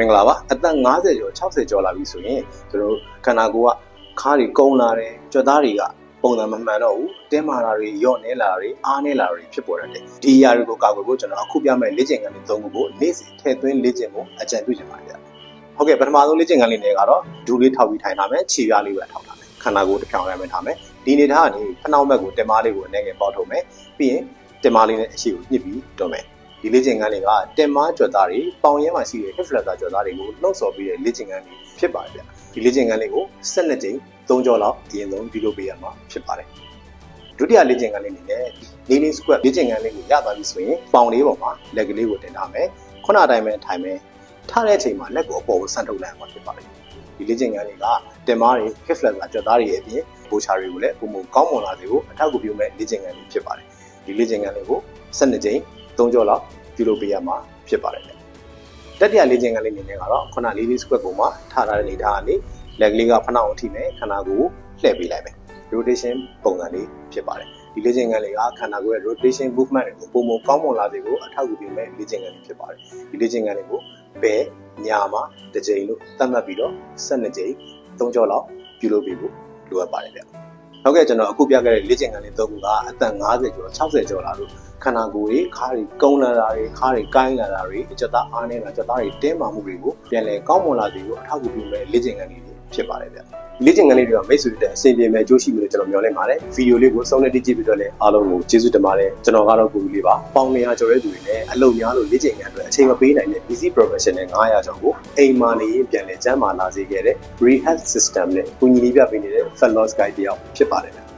မင်္ဂလာပါအသက်50ကျော်60ကျော်လာပြီဆိုရင်ကျွန်တော်တို့ခန္ဓာကိုယ်ကခါးတွေကုန်းလာတယ်ကြွက်သားတွေကပုံစံမမှန်တော့ဘူးတင်းမာတာတွေယော့နေလာတာတွေအားနေလာတာတွေဖြစ်ပေါ်တတ်တယ်ဒီအရာတွေကိုကာကွယ်ဖို့ကျွန်တော်အခုပြမယ့်လေ့ကျင့်ခန်းတွေသုံးခုကိုနေ့စဉ်ထည့်သွင်းလေ့ကျင့်ဖို့အကြံပြုချင်ပါတယ်ဗျဟုတ်ကဲ့ပထမဆုံးလေ့ကျင့်ခန်းလေးတွေကတော့ဒူးလေးထောက်ပြီးထိုင်ထားမယ်ခြေပြားလေးပဲထောက်ထားမယ်ခန္ဓာကိုယ်တစ်ဖြောင်းရမ်းထားမယ်ဒီနေထားကနေဖနှောက်ဘက်ကိုတင်မားလေးကိုအနေငယ်ပေါက်ထုတ်မယ်ပြီးရင်တင်မားလေးနဲ့အရှိကိုညှစ်ပြီးတော့မယ် ဒီလေ့ကျင့်ခန်းတွေကတင်မားကြွက်သားတွေပေါင်ရဲမှာရှိတဲ့ hip flexor ကြွက်သားတွေကိုလှုပ်ဆော်ပြီးတဲ့လေ့ကျင့်ခန်းတွေဖြစ်ပါတယ်ဗျဒီလေ့ကျင့်ခန်းလေးကို12ကြိမ်3ကြောလောက်အရင်ဆုံးဒီလိုပေးရမှာဖြစ်ပါတယ်ဒုတိယလေ့ကျင့်ခန်းလေးအနေနဲ့ kneeling squat လေ့ကျင့်ခန်းလေးကိုရသွားပြီဆိုရင်ပေါင်လေးပေါ်မှာလက်ကလေးကိုတင်ထားမယ်ခုနအတိုင်းပဲထိုင်မယ်ထားတဲ့အချိန်မှာလက်ကိုအပေါ်ကိုဆန့်ထုတ်လိုက်မှာဖြစ်ပါတယ်ဒီလေ့ကျင့်ခန်းလေးကတင်မားတွေ hip flexor ကြွက်သားတွေရဲ့အပြင်ဘိုချာတွေကိုလည်းပုံမှန်ကောင်းမွန်လာစေဖို့အထောက်အကူပြုမဲ့လေ့ကျင့်ခန်းလေးဖြစ်ပါတယ်ဒီလေ့ကျင့်ခန်းလေးကို12ကြိမ် 3ကြောလောက်ပြုလုပ်ပေးရမှာဖြစ်ပါတယ်လေတတိယလေ့ကျင့်ခန်းလေးအနေနဲ့ကတော့ခုနလေးလေး squat ကိုမှထားထားတဲ့အနေထားကနေလက်ကလေးကဖနှောက်အောင်ထိမယ်ခန္ဓာကိုယ်ကိုလှည့်ပေးလိုက်မယ် rotation ပုံစံလေးဖြစ်ပါတယ်ဒီလေ့ကျင့်ခန်းလေးကခန္ဓာကိုယ်ရဲ့ rotation movement တွေကိုပုံပုံကောင်းမွန်လာစေဖို့အထောက်အကူပြုမဲ့လေ့ကျင့်ခန်းလေးဖြစ်ပါတယ်ဒီလေ့ကျင့်ခန်းလေးကိုဘယ်ညာမှာတစ်ကြိမ်လို့သတ်မှတ်ပြီးတော့12ကြိမ်3ကြောလောက်ပြုလုပ်ပေးဖို့လိုအပ်ပါတယ်ဗျ ဟုတ်ကဲ့ကျွန်တော်အခုပြခဲ့တဲ့လေ့ကျင့်ခန်းလေးသုံးခုကအသက်50ကျော်60ကျော်လာလို့ခန္ဓာကိုယ်တွေခါးတွေကုန်းလာတာတွေခါးတွေကိုင်းလာတာတွေအကျက်သားအားနေတာကျက်သားတွေတင်းမာမှုတွေကိုပြန်လည်ကောင်းမွန်လာစေဖို့အထောက်အကူပြုမဲ့လေ့ကျင့်ခန်းလေးတွေဖြစ်ပါတယ်ဗျ လေ့ကျင့်ခန်းလေးတွေကမိတ်ဆွေတွေအဆင်ပြေမဲ့အကျိုးရှိမယ်လို့ကျွန်တော်မျှော်လင့်ပါတယ်ဗီဒီယိုလေးကိုဆုံးနဲ့တိကျပြီးတော့လည်းအားလုံးကိုကျေးဇူးတင်ပါတယ်ကျွန်တော်ကတော့ကိုကြီးလေးပါပေါင်နေရကျော်တဲ့သူတွေနဲ့အလုပ်များလို့လေ့ကျင့်ခန်းအတွက်အချိန်မပေးနိုင်တဲ့ busy professional 900ကျော်ကိုအိမ်မာနေရင်ပြန်လည်ကျန်းမာလာစေခဲ့တဲ့ rehab system နဲ့ကူညီလေးပြပေးနေတဲ့ fellows guide တယောက်ဖြစ်ပါတယ်ဗျ